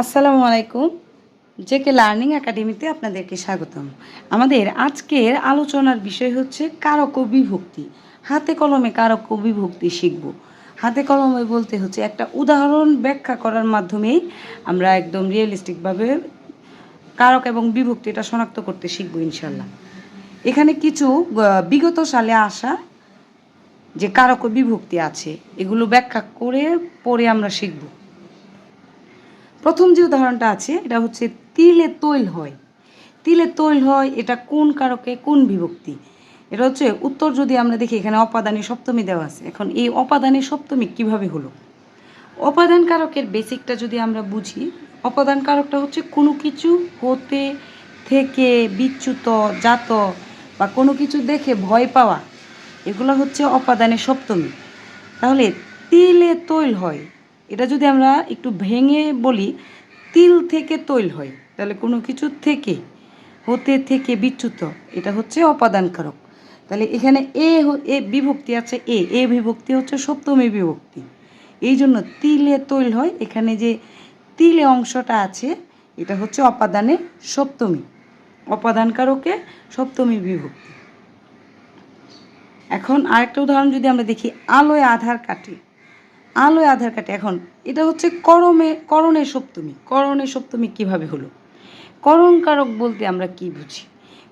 আসসালামু আলাইকুম। JK learning একাডেমিতে আপনাদেরকে স্বাগতম। আমাদের আজকের আলোচনার বিষয় হচ্ছে কারক বিভক্তি হাতে কলমে কারক বিভক্তি শিখব। হাতে কলমে বলতে হচ্ছে একটা উদাহরণ ব্যাখ্যা করার মাধ্যমেই আমরা একদম রিয়েলিস্টিকভাবে কারক এবং বিভক্তিটা শনাক্ত করতে শিখব ইনশাল্লাহ এখানে কিছু বিগত সালে আসা যে কারক বিভক্তি আছে, এগুলো ব্যাখ্যা করে পরে আমরা শিখব। প্রথম যে উদাহরণটা আছে, এটা হচ্ছে তিলে তৈল হয়। তিলে তৈল হয়, এটা কোন কারকে, কোন বিভক্তি? এটা হচ্ছে উত্তর যদি আমরা দেখি, এখানে অপাদানে সপ্তমী দেওয়া আছে। এখন এই অপাদানে সপ্তমী কীভাবে হলো? অপাদান কারকের বেসিকটা যদি আমরা বুঝি, অপাদান কারকটা হচ্ছে কোনো কিছু হতে থেকে বিচ্যুত, জাত, বা কোনো কিছু দেখে ভয় পাওয়া। এগুলো হচ্ছে অপাদানের সপ্তমী। তাহলে তিলে তৈল হয় এটা যদি আমরা একটু ভেঙে বলি, তিল থেকে তৈল হয়। তাহলে কোনো কিছু থেকে, হতে থেকে বিচ্যুত, এটা হচ্ছে অপাদান কারক তাহলে এখানে এ এ বিভক্তি আছে এ এ বিভক্তি হচ্ছে সপ্তমী বিভক্তি। এই জন্য তিলে তৈল হয়, এখানে যে তিলে অংশটা আছে, এটা হচ্ছে অপাদানে সপ্তমী অপাদান কারকে সপ্তমী বিভক্তি। এখন আরেকটা উদাহরণ যদি আমরা দেখি, আলোয় আধার কাটে আলোয় আধার কাটে এখন, এটা হচ্ছে করমে করণের সপ্তমী। করণের সপ্তমী কীভাবে হলো? করণ কারক বলতে আমরা কি বুঝি?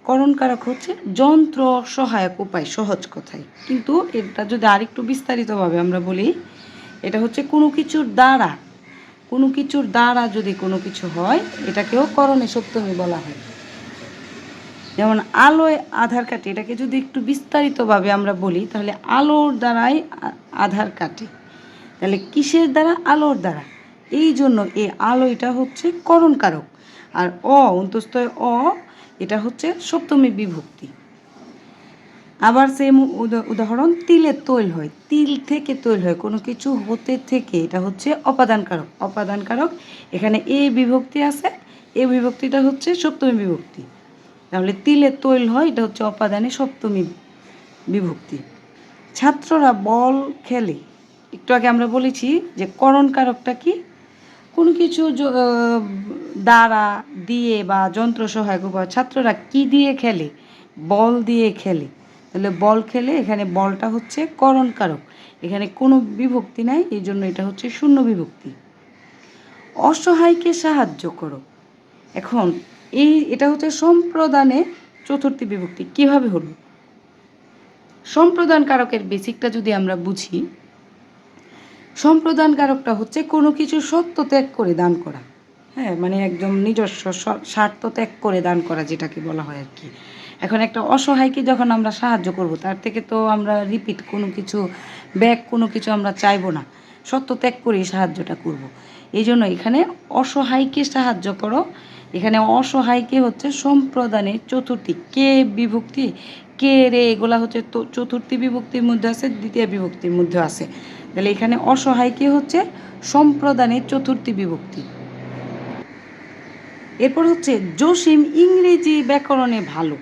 করণ কারক হচ্ছে যন্ত্র সহায়ক উপায়, সহজ কথায় কিন্তু এটা যদি আরেকটু বিস্তারিতভাবে আমরা বলি, এটা হচ্ছে কোনো কিছুর দ্বারা। কোনো কিছুর দ্বারা যদি কোনো কিছু হয়, এটাকেও করণে সপ্তমী বলা হয়। যেমন আলোয় আধার কাটে এটাকে যদি একটু বিস্তারিতভাবে আমরা বলি, তাহলে আলোর দ্বারাই আধার কাটে। তাহলে কিসের দ্বারা? আলোর দ্বারা। এই জন্য এই আলো এটা হচ্ছে করণকারক। আর অ, অন্তস্থয় অ, এটা হচ্ছে সপ্তমী বিভক্তি। আবার সেম উদাহরণ তিলের তৈল হয়। তিল থেকে তৈল হয়, কোনো কিছু হতে থেকে এটা হচ্ছে অপাদানকারক। অপাদানকারক, এখানে এ বিভক্তি আছে, এ বিভক্তিটা হচ্ছে সপ্তমী বিভক্তি। তাহলে তিলে তৈল হয়, এটা হচ্ছে অপাদানে সপ্তমী বিভক্তি। ছাত্ররা বল খেলে। একটু আগে আমরা বলেছি যে করণ কারকটা কি? কোনো কিছু দ্বারা দিয়ে বা যন্ত্র সহায়ক উপায় ছাত্ররা কি দিয়ে খেলে? বল দিয়ে খেলে। তাহলে বল খেলে, এখানে বলটা হচ্ছে করণ কারক এখানে কোনো বিভক্তি নাই, এই জন্য এটা হচ্ছে শূন্য বিভক্তি। অসহায়কে সাহায্য করো। এখন এই, এটা হচ্ছে সম্প্রদানে চতুর্থী বিভক্তি। কীভাবে হলো? সম্প্রদান কারকের বেসিকটা যদি আমরা বুঝি সম্প্রদান কারকটা হচ্ছে কোনো কিছু সত্য ত্যাগ করে দান করা। হ্যাঁ মানে একদম নিজস্ব স্বার্থ ত্যাগ করে দান করা যেটাকে বলা হয় আর কি। এখন একটা অসহায়কে যখন আমরা সাহায্য করব, তার থেকে তো আমরা রিপিট কোনো কিছু ব্যাক কোনো কিছু আমরা চাইব না। সত্য ত্যাগ করেই সাহায্যটা করব। এই জন্য এখানে অসহায়কে সাহায্য করো। এখানে অসহায়কে হচ্ছে সম্প্রদানের চতুর্থী, কে বিভক্তি, কে রে, এগুলা হচ্ছে চতুর্থী বিভক্তির মধ্যে আছে, দ্বিতীয় বিভক্তির মধ্যে আছে। তাহলে এখানে অসহায় অসহায়কে হচ্ছে? সম্প্রদানের চতুর্থী বিভক্তি। এরপর হচ্ছে জসিম ইংরেজি ব্যাকরণে ভালো।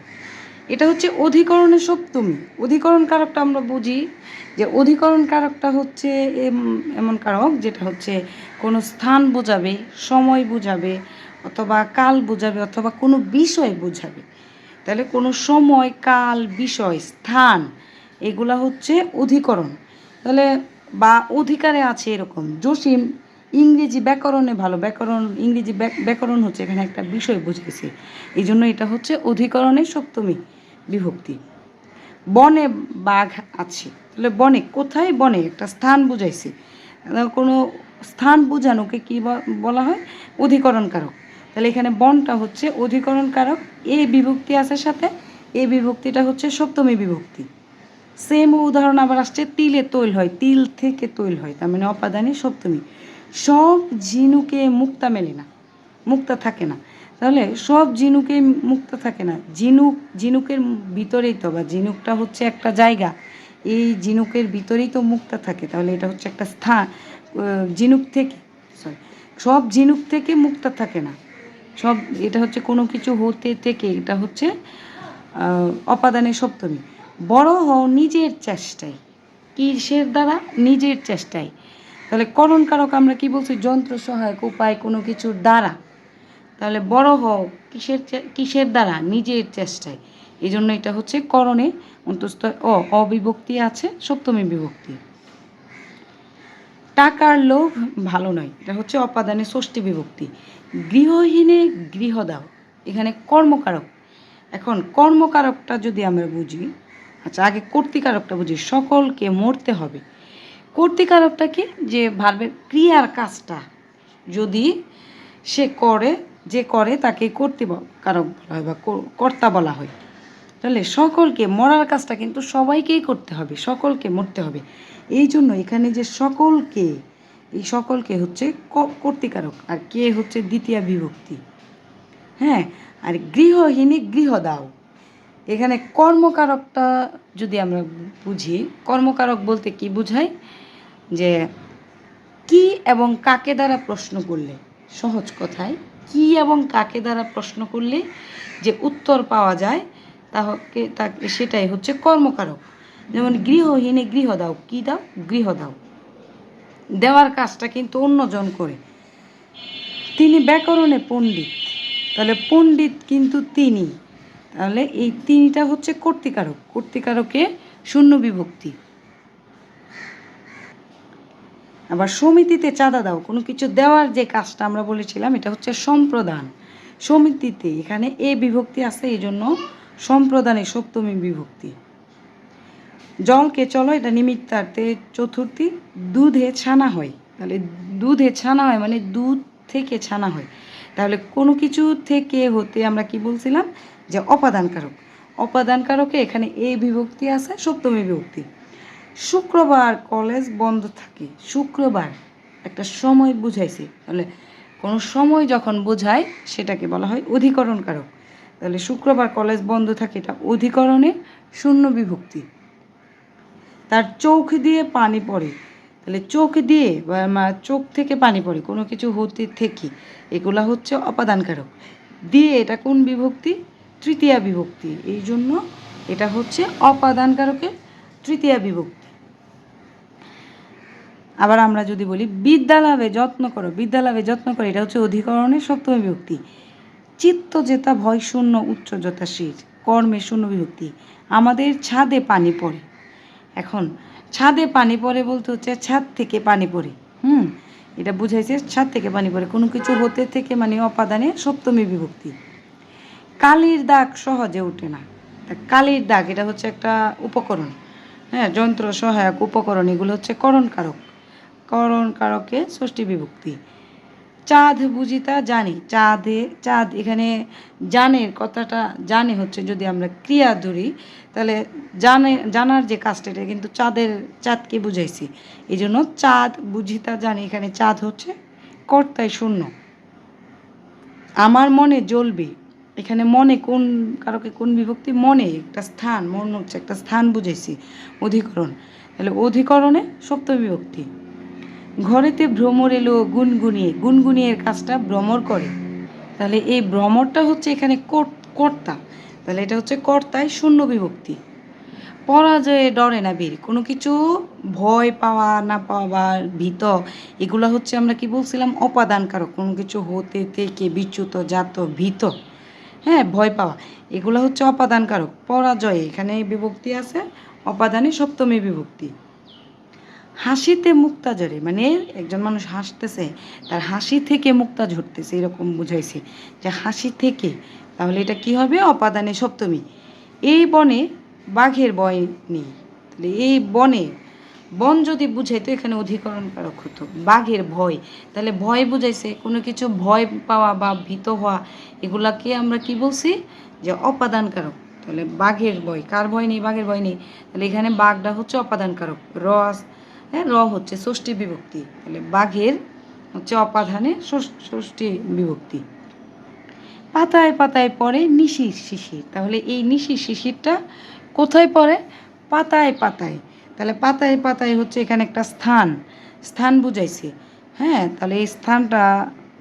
এটা হচ্ছে অধিকরণের সপ্তমী। অধিকরণ কারকটা আমরা বুঝি যে অধিকরণ কারকটা হচ্ছে এম- এমন কারক যেটা হচ্ছে কোনো স্থান বোঝাবে, সময় বোঝাবে, অথবা কাল বোঝাবে, অথবা কোনো বিষয় বোঝাবে। তাহলে কোনো সময়, কাল, বিষয়, স্থান, এগুলা হচ্ছে অধিকরণ। তাহলে বা অধিকারে আছে এরকম। জসিম, ইংরেজি ব্যাকরণে ভালো। ব্যাকরণ, ইংরেজি ব্যাক- ব্যাকরণ হচ্ছে এখানে একটা বিষয় বুঝেছে এই জন্য এটা হচ্ছে অধিকরণের সপ্তমী বিভক্তি। বনে বাঘ আছে। তাহলে বনে, কোথায় বনে? একটা স্থান বুঝাইছে। কোনো স্থান বোঝানোকে কী বলা হয়? অধিকরণ কারক তাহলে এখানে বনটা হচ্ছে অধিকরণ কারক এ বিভক্তি আছে সাথে। এ বিভক্তিটা হচ্ছে সপ্তমী বিভক্তি। সেম উদাহরণ আবার আসছে, তিলে তৈল হয়, তিল থেকে তৈল হয়, তার মানে অপাদানে সপ্তমী। সব ঝিনুকে মুক্তা মেলে না, মুক্তা থাকে না। তাহলে সব ঝিনুকে মুক্তা থাকে না। ঝিনুক ঝিনুকের ভিতরেই তো, বা ঝিনুকটা হচ্ছে একটা জায়গা। এই ঝিনুকের ভিতরেই তো মুক্তা থাকে, তাহলে এটা হচ্ছে একটা স্থান ঝিনুক থেকে সরি সব ঝিনুক থেকে মুক্তা থাকে না। সব, এটা হচ্ছে কোনো কিছু হতে থেকে, এটা হচ্ছে অপাদানের সপ্তমী। বড় হও নিজের চেষ্টায়। কিসের দ্বারা? নিজের চেষ্টায়। তাহলে করণ কারক আমরা কি বলছি? যন্ত্র সহায়ক উপায় কোনো কিছুর দ্বারা। তাহলে বড় হও কিসের কিসের দ্বারা? নিজের চেষ্টায়। এই জন্য এটা হচ্ছে করণে অন্তস্থ অ, অবিভক্তি আছে, সপ্তমী বিভক্তি। টাকার লোভ ভালো নয়, এটা হচ্ছে অপাদানে ষষ্ঠী বিভক্তি। গৃহহীনে গৃহ দাও, এখানে কর্মকারক। এখন কর্মকারকটা যদি আমরা বুঝি আচ্ছা আগে কর্তিকারকটা বুঝি। সকলকে মরতে হবে। কর্তিকারকটা কি যে ভার্বের ক্রিয়ার কাজটা যদি সে করে, যে করে তাকে কর্তৃ কারক বলা হয় বা কর- কর্তা বলা হয়। তাহলে সকলকে মরার কাজটা কিন্তু সবাইকেই করতে হবে, সকলকে মরতে হবে। এই জন্য এখানে যে সকলকে, এই সকলকে হচ্ছে কর্তিকারক আর কে হচ্ছে দ্বিতীয় বিভক্তি হ্যাঁ আর গৃহহীনে গৃহ দাও এখানে কর্মকারকটা যদি আমরা বুঝি, কর্মকারক বলতে কি বোঝায় যে কি এবং কাকে দ্বারা প্রশ্ন করলে? সহজ কথায়, কি এবং কাকে দ্বারা প্রশ্ন করলে যে উত্তর পাওয়া যায় তাহলে তাকে সেটাই হচ্ছে কর্মকারক। যেমন গৃহহীনে গৃহ দাও, কি দাও? গৃহ দাও। দেওয়ার কাজটা কিন্তু অন্যজন করে। তিনি ব্যাকরণে পণ্ডিত। তাহলে পণ্ডিত কিন্তু তিনি। তাহলে এই তিনটা হচ্ছে কর্তিকারক। কর্তিকারকে শূন্য বিভক্তি। আবার সমিতিতে চাঁদা দাও, কোনো কিছু দেওয়ার যে কাজটা আমরা বলেছিলাম, এটা হচ্ছে সম্প্রদান। সমিতিতে এখানে এ বিভক্তি আছে, এই জন্য সম্প্রদানে সপ্তমী বিভক্তি। জলকে চলো, এটা নিমিত্তার্থে চতুর্থী, দুধে ছানা হয়। তাহলে দুধে ছানা হয় মানে দুধ থেকে ছানা হয়। তাহলে কোনো কিছু থেকে হতে আমরা কি বলছিলাম? যে অপাদানকারক। অপাদানকারকে এখানে এ বিভক্তি আছে, সপ্তমী বিভক্তি। শুক্রবার কলেজ বন্ধ থাকে। শুক্রবার একটা সময় বুঝাইছে। তাহলে কোনো সময় যখন বোঝায়, সেটাকে বলা হয় অধিকরণ কারক তাহলে শুক্রবার কলেজ বন্ধ থাকে, এটা অধিকরণে শূন্য বিভক্তি। তার চোখ দিয়ে পানি পড়ে। তাহলে চোখ দিয়ে বা চোখ থেকে পানি পড়ে, কোনো কিছু হতে থেকে, এগুলা হচ্ছে অপাদানকারক। দিয়ে এটা কোন বিভক্তি? তৃতীয়া বিভক্তি। এই জন্য এটা হচ্ছে অপাদানকারকের তৃতীয়া বিভক্তি। আবার আমরা যদি বলি বিদ্যালাভে যত্ন করো, বিদ্যালাভে যত্ন করো, এটা হচ্ছে অধিকরণের সপ্তম বিভক্তি। চিত্ত জেতা ভয় শূন্য, উচ্চ যথাশীর, কর্মে শূন্য বিভক্তি। আমাদের ছাদে পানি পড়ে। এখন ছাদে পানি পড়ে বলতে হচ্ছে ছাদ থেকে পানি পড়ে। হুম? এটা বুঝাইছে, ছাদ থেকে পানি পড়ে। কোনো কিছু হতে থেকে মানে অপাদানে সপ্তমী বিভক্তি। কালির দাগ সহজে ওঠে না। কালির দাগ, এটা হচ্ছে একটা উপকরণ। হ্যাঁ যন্ত্র সহায়ক উপকরণ, এগুলো হচ্ছে করণ কারক করণ কারকে ষষ্ঠী বিভক্তি। চাঁদ বুঝিতা জানি। চাঁদে, চাঁদ এখানে জানের কথাটা, জানে হচ্ছে যদি আমরা ক্রিয়া ধরি, তাহলে জানে, জানার যে কাজটা, এটা কিন্তু চাঁদের, চাঁদকে বুঝাইছি। এই জন্য চাঁদ বুঝিতা জানি। এখানে চাঁদ হচ্ছে কর্তায় শূন্য। আমার মনে জ্বলবে। এখানে মনে কোন, কারকে কোন বিভক্তি? মনে, একটা স্থান, মন হচ্ছে, একটা স্থান বুঝেছি, অধিকরণ। তাহলে অধিকরণে সপ্ত বিভক্তি। ঘরেতে ভ্রমর এলো গুনগুনিয়ে, গুনগুনিয়ের কাজটা ভ্রমর করে। তাহলে এই ভ্রমরটা হচ্ছে এখানে কর- কর্তা। তাহলে এটা হচ্ছে কর্তায় শূন্য বিভক্তি। পরাজয়ে ডরে না বীর, কোনো কিছু ভয় পাওয়া, না পাওয়া বা ভীত, এগুলো হচ্ছে আমরা কি বলছিলাম? অপাদানকারক, কোনো কিছু হতে থেকে বিচ্যুত, জাত, ভীত। হ্যাঁ ভয় পাওয়া। এগুলো হচ্ছে অপাদানকারক, পরাজয়ে। এখানে বিভক্তি আছে অপাদানে সপ্তমী বিভক্তি। হাসিতে মুক্তা ঝরে মানে একজন মানুষ হাসতেছে, তার হাসি থেকে মুক্তা ঝরতেছে, এরকম বুঝাইছে। যে হাসি থেকে, তাহলে এটা কি হবে? অপাদানে সপ্তমী। এই বনে বাঘের বয় নেই। তাহলে এই বনে বন যদি বুঝাইতো এখানে অধিকরণ কারক হতো। বাঘের ভয়। তাহলে ভয় বুঝাইছে, কোনো কিছু ভয় পাওয়া বা ভীত হওয়া, এগুলাকে আমরা কি বলছি? যে অপাদান কারক তাহলে বাঘের ভয়। কার ভয় নেই? বাঘের ভয় নেই। তাহলে এখানে বাঘটা হচ্ছে অপাদান কারক রস হ্যাঁ র হচ্ছে ষষ্ঠী বিভক্তি। তাহলে বাঘের হচ্ছে অপাদানে ষষ- ষষ্ঠী বিভক্তি। পাতায় পাতায় পড়ে নিশির শিশির। তাহলে এই নিশির শিশিরটা কোথায় পড়ে? পাতায় পাতায়। তাহলে পাতায় পাতায় হচ্ছে এখানে একটা স্থান স্থান বুঝাইছে। হ্যাঁ তাহলে এই স্থানটা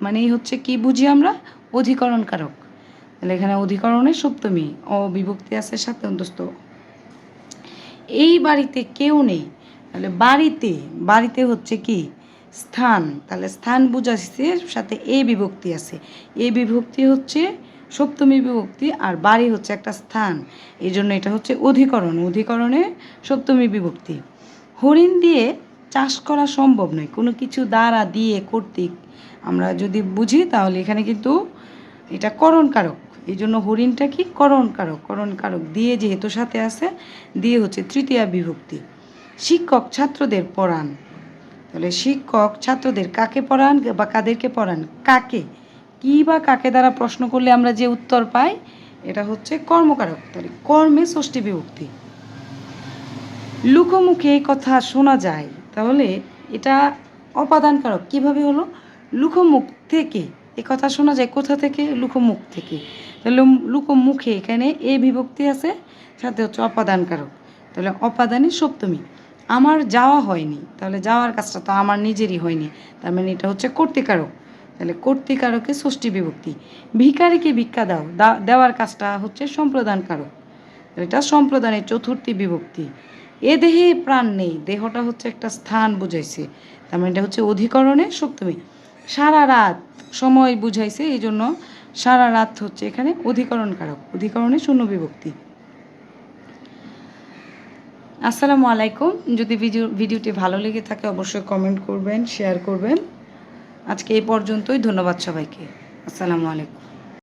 মানে হচ্ছে কি বুঝি আমরা? অধিকরণ কারক তাহলে এখানে অধিকরণের সপ্তমী, অবিভক্তি আছে সাথে অন্তস্থ। এই বাড়িতে কেউ নেই। তাহলে বাড়িতে বাড়িতে হচ্ছে কি? স্থান। তাহলে স্থান বুঝাচ্ছে সাথে এ বিভক্তি আছে। এ বিভক্তি হচ্ছে সপ্তমী বিভক্তি আর বাড়ি হচ্ছে একটা স্থান। এই জন্য এটা হচ্ছে অধিকরণ। অধিকরণে সপ্তমী বিভক্তি। হরিণ দিয়ে চাষ করা সম্ভব নয়। কোনো কিছু দ্বারা দিয়ে কর্তৃক আমরা যদি বুঝি তাহলে এখানে কিন্তু এটা করণ কারক এই জন্য হরিণটা কি? করণ কারক করণ কারক দিয়ে যেহেতু সাথে আছে, দিয়ে হচ্ছে তৃতীয়া বিভক্তি। শিক্ষক ছাত্রদের পড়ান। তাহলে শিক্ষক ছাত্রদের কাকে পড়ান বা কাদেরকে পড়ান? কাকে? কি বা কাকে দ্বারা প্রশ্ন করলে আমরা যে উত্তর পাই, এটা হচ্ছে কর্মকারক তাহলে কর্মে ষষ্ঠী বিভক্তি। লুকোমুখে এই কথা শোনা যায়, তাহলে এটা অপাদানকারক। কীভাবে হলো? লুকোমুখ থেকে, এ কথা শোনা যায় কোথা থেকে? লুকোমুখ থেকে। তাহলে লুকোমুখে এখানে এ বিভক্তি আছে, সাথে হচ্ছে অপাদানকারক। তাহলে অপাদানই সপ্তমী। আমার যাওয়া হয়নি, তাহলে যাওয়ার কাজটা তো আমার নিজেরই হয়নি, তার মানে এটা হচ্ছে কর্তিকারক। তাহলে কর্তিকারকে ষষ্ঠী বিভক্তি। ভিকারিকে ভিক্ষা দাও দেওয়ার কাজটা হচ্ছে সম্প্রদানকারক। এটা সম্প্রদানের চতুর্থী বিভক্তি। এ দেহে প্রাণ নেই, দেহটা হচ্ছে একটা স্থান বুঝাইছে। তার মানে এটা হচ্ছে অধিকরণে সপ্তমী। সারা রাত সময় বুঝাইছে এই জন্য সারা রাত হচ্ছে এখানে অধিকরণ কারক অধিকরণে শূন্য বিভক্তি। আসসালামু আলাইকুম। যদি ভিডিও, ভিডিওটি ভালো লেগে থাকে অবশ্যই কমেন্ট করবেন, শেয়ার করবেন। আজকে এই পর্যন্তই ধন্যবাদ সবাইকে। আসসালামু আলাইকুম।